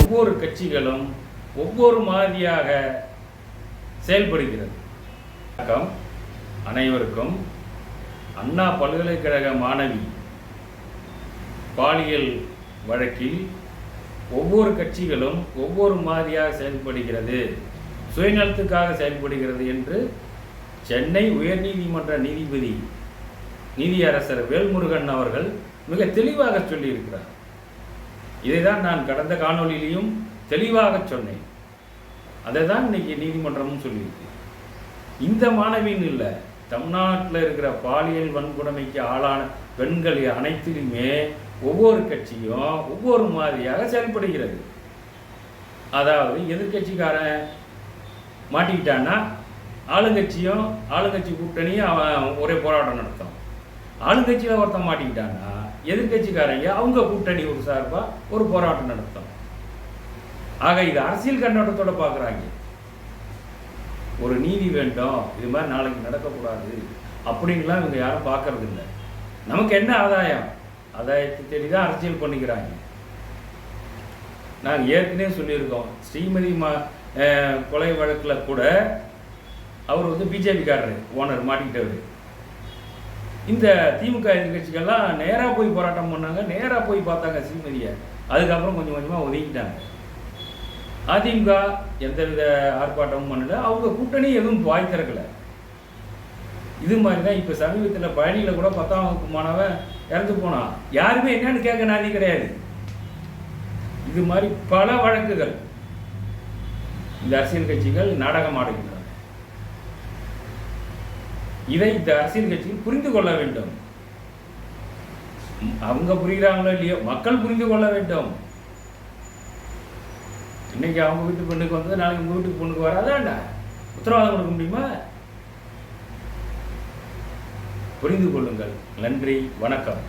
ஒவ்வொரு கட்சிகளும் ஒவ்வொரு மாதிரியாக செயல்படுகிறது. வணக்கம். அனைவருக்கும் அண்ணா பல்கலைக்கழக மாணவி பாலியல் வழக்கில் ஒவ்வொரு கட்சிகளும் ஒவ்வொரு மாதிரியாக செயல்படுகிறது. சுயநலத்துக்காக செயல்படுகிறது என்று சென்னை உயர்நீதிமன்ற நீதிபதி நீதியரசர் வேல்முருகன் அவர்கள் மிக தெளிவாக சொல்லியிருக்கிறார். இதை தான் நான் கடந்த காணொலியிலையும் தெளிவாக சொன்னேன். அதை தான் இன்னைக்கு நீதிமன்றமும் சொல்லியிருக்கு. இந்த மாணவியின் இல்லை தமிழ்நாட்டில் இருக்கிற பாலியல் வன்கொடுமைக்கு ஆளான பெண்கள் அனைத்திலுமே ஒவ்வொரு கட்சியும் ஒவ்வொரு மாதிரியாக செயல்படுகிறது. அதாவது எதிர்கட்சிக்காரன் மாட்டிக்கிட்டான்னா ஆளுங்கட்சியும் ஆளுங்கட்சி கூட்டணியும் அவன் ஒரே போராட்டம் நடத்தும். ஆளுங்கட்சியில் ஒருத்தன் மாட்டிக்கிட்டான்னா எதிர்கட்சிக்காரங்க அவங்க கூட்டணி ஒரு சார்பாக ஒரு போராட்டம் நடத்தும் ஆக இது அரசியல் கண்ணோட்டத்தோட பார்க்குறாங்க. ஒரு நீதி வேண்டும் இது மாதிரி நாளைக்கு நடக்கக்கூடாது அப்படின்லாம் இவங்க யாரும் பார்க்கறது இல்லை நமக்கு என்ன ஆதாயம்? ஆதாயத்தை தேடி தான் அரசியல் பண்ணிக்கிறாங்க. நாங்கள் ஏற்கனவே சொல்லியிருக்கோம் ஸ்ரீமதி மா அஹ், கொலை வழக்கில் கூட அவர் வந்து பிஜேபிக்காரரு ஓனர் மாட்டிக்கிட்டவர். இந்த திமுக எதிர்கட்சிகள்லாம் நேராக போய் போராட்டம் பண்ணாங்க நேராக போய் பார்த்தாங்க ஸ்ரீமதியை அதுக்கப்புறம் கொஞ்சம் கொஞ்சமாக ஒதுக்கிட்டாங்க. அதிமுக எந்தவித ஆர்ப்பாட்டமும் பண்ணல. அவங்க கூட்டணி எதுவும் வாய் திறக்கல. இது மாதிரி தான் இப்போ சமீபத்தில் பழனியில் கூட பத்தாம் வகுப்பு மாணவன் இறந்து போனான். யாருமே என்னன்னு கேட்க நாதி கிடையாது. இது மாதிரி பல வழக்குகள் இந்த அரசியல் கட்சிகள் நாடகம் ஆடுகின்றன. இதை இந்த அரசியல் கட்சிகள் புரிந்து கொள்ள வேண்டும். அவங்க புரிகிறாங்களோ இல்லையோ மக்கள் புரிந்து கொள்ள வேண்டும். இன்னைக்கு அவங்க வீட்டு பெண்ணுக்கு வந்தது நாளைக்கு உங்க வீட்டுக்கு பொண்ணுக்கு வராதாண்டா உத்தரவாதம் கொடுக்க முடியுமா? புரிந்து கொள்ளுங்கள். நன்றி வணக்கம்.